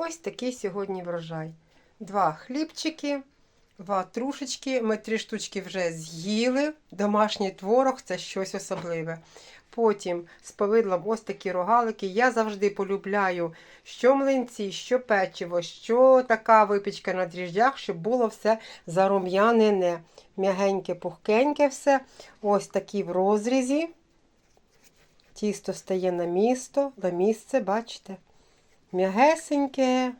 Ось такий сьогодні врожай. Два хлібчики, ватрушечки. Ми три штучки вже з'їли. Домашній творог це щось особливе. Потім з повидлом ось такі рогалики. Я завжди полюбляю що млинці, що печиво, що така випічка на дріжджах, щоб було все зарум'янене. М'ягеньке, пухкеньке все. Ось такі в розрізі. Тісто стає на місто, на місце, бачите? М'ягесеньке,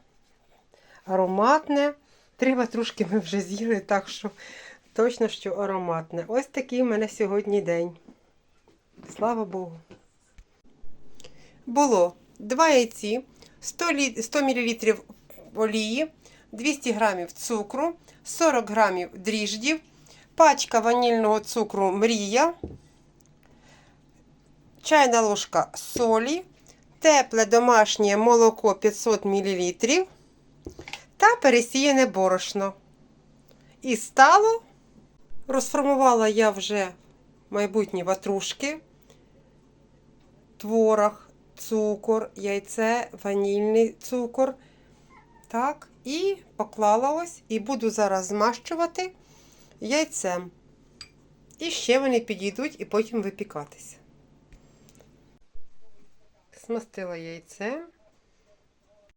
ароматне. Три ватрушки ми вже з'їли, так що точно що ароматне. Ось такий в мене сьогодні день. Слава Богу. Було 2 яйці, 100, лі... 100 мл олії, 200 г цукру, 40 г дріждів, пачка ванільного цукру Мрія, чайна ложка солі, тепле домашнє молоко 500 мл та пересіяне борошно. І стало, розформувала я вже майбутні ватрушки, творог, цукор, яйце, ванільний цукор. Так, і поклала ось, і буду зараз змащувати яйцем. І ще вони підійдуть і потім випікатися. Смастила яйце.